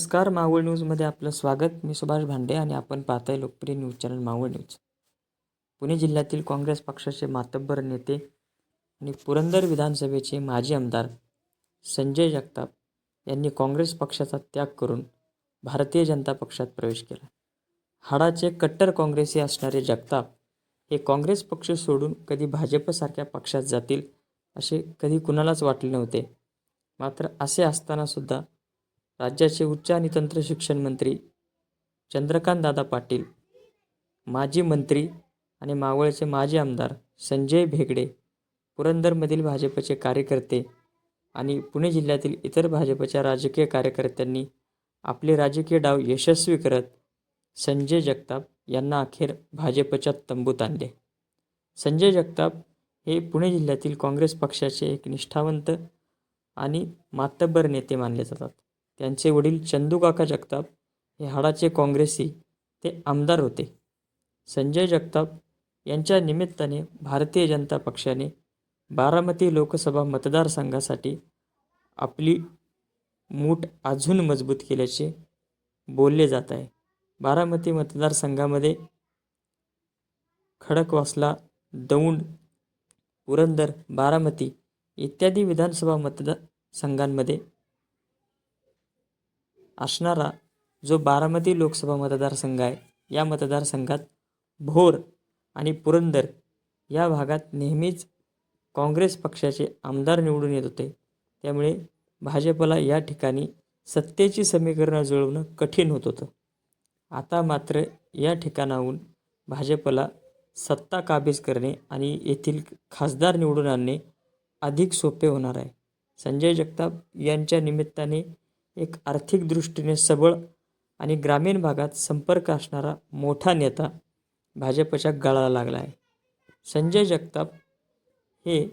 नमस्कार मावळ न्यूजमध्ये आपलं स्वागत. मी सुभाष भांडे आणि आपण पाहताय लोकप्रिय news channel Maval news. Pune जिल्ह्यातील काँग्रेस पक्षाचे मातब्बर नेते आणि पुरंदर विधानसभेचे माजी आमदार संजय जगताप यांनी काँग्रेस पक्षाचा त्याग करून भारतीय जनता पक्षात प्रवेश केला. हाडाचे कट्टर काँग्रेसी असणारे जगताप हे काँग्रेस पक्ष सोडून कधी भाजपसारख्या पक्षात जातील असे कधी कुणालाच वाटले नव्हते. मात्र असे असतानासुद्धा राज्याचे उच्च आणि तंत्र शिक्षण मंत्री चंद्रकांतदादा पाटील माजी मंत्री आणि मावळचे माजी आमदार संजय भेगडे पुरंदरमधील भाजपचे कार्यकर्ते आणि पुणे जिल्ह्यातील इतर भाजपच्या राजकीय कार्यकर्त्यांनी आपले राजकीय डाव यशस्वी करत संजय जगताप यांना अखेर भाजपच्या तंबूत आणले. संजय जगताप हे पुणे जिल्ह्यातील काँग्रेस पक्षाचे एक निष्ठावंत आणि मातब्बर नेते मानले जातात. त्यांचे वडील चंदूकाका जगताप हे हाडाचे काँग्रेसी ते आमदार होते. संजय जगताप यांच्या निमित्ताने भारतीय जनता पक्षाने बारामती लोकसभा मतदारसंघासाठी आपली मूठ अजून मजबूत केल्याचे बोलले जात आहे. बारामती मतदारसंघामध्ये खडकवासला दौंड पुरंदर बारामती इत्यादी विधानसभा मतदारसंघांमध्ये असणारा जो बारामती लोकसभा मतदारसंघ आहे या मतदारसंघात भोर आणि पुरंदर या भागात नेहमीच काँग्रेस पक्षाचे आमदार निवडून येत होते. त्यामुळे भाजपला या ठिकाणी सत्तेची समीकरणं जुळवणं कठीण होत होतं. आता मात्र या ठिकाणाहून भाजपला सत्ता काबीज करणे आणि येथील खासदार निवडून आणणे अधिक सोपे होणार आहे. संजय जगताप यांच्या निमित्ताने एक आर्थिक दृष्टीने सबळ आणि ग्रामीण भागात संपर्क असणारा मोठा नेता भाजपच्या गळाला लागला आहे. संजय जगताप हे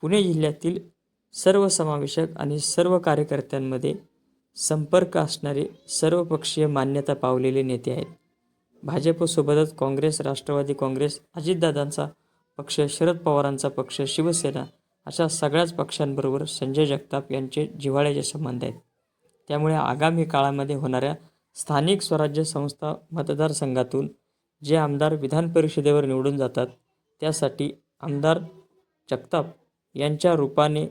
पुणे जिल्ह्यातील सर्वसमावेशक आणि सर्व कार्यकर्त्यांमध्ये संपर्क असणारे सर्वपक्षीय मान्यता पावलेले नेते आहेत. भाजपसोबतच काँग्रेस राष्ट्रवादी काँग्रेस अजितदादांचा पक्ष शरद पवारांचा पक्ष शिवसेना अशा सगळ्याच पक्षांबरोबर संजय जगताप यांचे जिव्हाळ्याचे संबंध आहेत. त्यामुळे आगामी काळामध्ये होणाऱ्या स्थानिक स्वराज्य संस्था मतदारसंघातून जे आमदार विधान परिषदेवर निवडून जातात त्यासाठी आमदार जगताप यांच्या रूपाने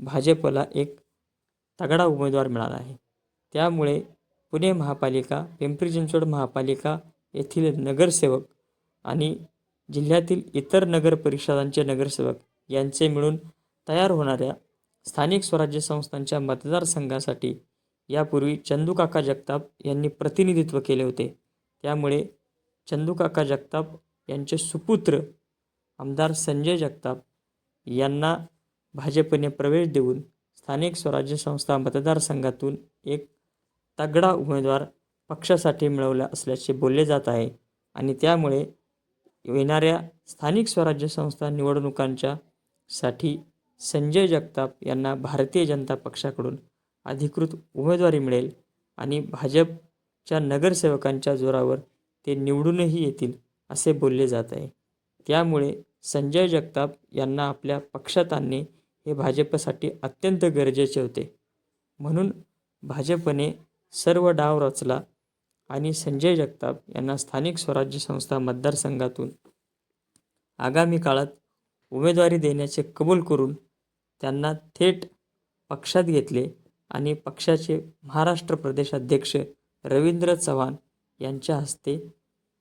भाजपला एक तगडा उमेदवार मिळाला आहे. त्यामुळे पुणे महापालिका पिंपरी चिंचवड महापालिका येथील नगरसेवक आणि जिल्ह्यातील इतर नगर परिषदांचे नगरसेवक यांचे मिळून तयार होणाऱ्या स्थानिक स्वराज्य संस्थांच्या मतदारसंघासाठी यापूर्वी चंदूकाका जगताप यांनी प्रतिनिधित्व केले होते. त्यामुळे चंदूकाका जगताप यांचे सुपुत्र आमदार संजय जगताप यांना भाजपने प्रवेश देऊन स्थानिक स्वराज्य संस्था मतदारसंघातून एक तगडा उमेदवार पक्षासाठी मिळवला असल्याचे बोलले जात आहे आणि त्यामुळे येणाऱ्या स्थानिक स्वराज्य संस्था निवडणुकांच्या साठी संजय जगताप यांना भारतीय जनता पक्षाकडून अधिकृत उमेदवारी मिळेल आणि भाजपच्या नगरसेवकांच्या जोरावर ते निवडूनही येतील असे बोलले जात आहे. त्यामुळे संजय जगताप यांना आपल्या पक्षात आणणे हे भाजपसाठी अत्यंत गरजेचे होते. म्हणून भाजपने सर्व डाव रचला आणि संजय जगताप यांना स्थानिक स्वराज्य संस्था मतदारसंघातून आगामी काळात उमेदवारी देण्याचे कबूल करून त्यांना थेट पक्षात घेतले आणि पक्षाचे महाराष्ट्र प्रदेश अध्यक्ष रवींद्र चव्हाण यांच्या हस्ते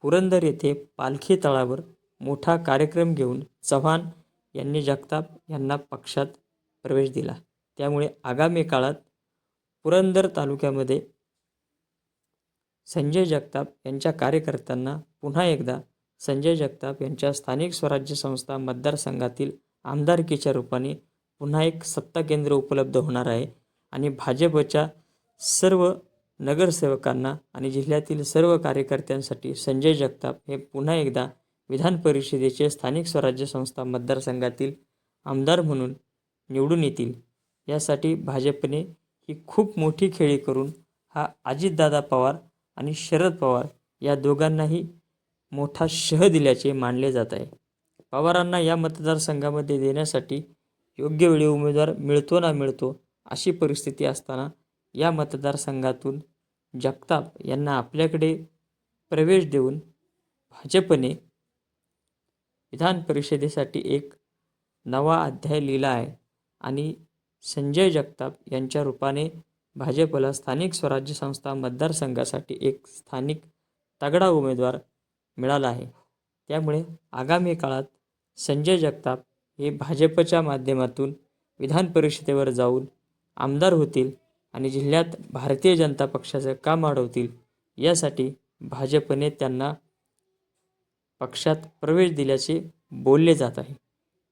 पुरंदर येथे पालखी तळावर मोठा कार्यक्रम घेऊन चव्हाण यांनी जगताप यांना पक्षात प्रवेश दिला. त्यामुळे आगामी काळात पुरंदर तालुक्यामध्ये संजय जगताप यांच्या कार्यकर्त्यांना पुन्हा एकदा संजय जगताप यांच्या स्थानिक स्वराज्य संस्था मतदारसंघातील आमदारकीच्या रूपाने पुन्हा एक सत्ता केंद्र उपलब्ध होणार आहे. आणि भाजपच्या सर्व नगरसेवकांना आणि जिल्ह्यातील सर्व कार्यकर्त्यांसाठी संजय जगताप हे पुन्हा एकदा विधान परिषदेचे स्थानिक स्वराज्य संस्था मतदारसंघातील आमदार म्हणून निवडून येतील. यासाठी भाजपने ही खूप मोठी खेळी करून हा अजितदादा पवार आणि शरद पवार या दोघांनाही मोठा शह दिल्याचे मानले जात आहे. पवारांना या मतदारसंघामध्ये देण्यासाठी योग्य वेळी उमेदवार मिळतो ना मिळतो अशी परिस्थिती असताना या मतदारसंघातून जगताप यांना आपल्याकडे प्रवेश देऊन भाजपने विधान परिषदेसाठी एक नवा अध्याय लिहिला आहे आणि संजय जगताप यांच्या रूपाने भाजपला स्थानिक स्वराज्य संस्था मतदारसंघासाठी एक स्थानिक तगडा उमेदवार मिळाला आहे. त्यामुळे आगामी काळात संजय जगताप हे भाजपच्या माध्यमातून विधान परिषदेवर जाऊन आमदार होतील आणि जिल्ह्यात भारतीय जनता पक्षाचं काम अडवतील यासाठी भाजपने त्यांना पक्षात प्रवेश दिल्याचे बोलले जात आहे.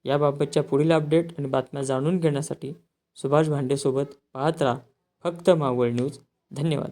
याबाबतच्या पुढील अपडेट आणि बातम्या जाणून घेण्यासाठी सुभाष भांडेसोबत पाहत राहा फक्त मावळ न्यूज. धन्यवाद.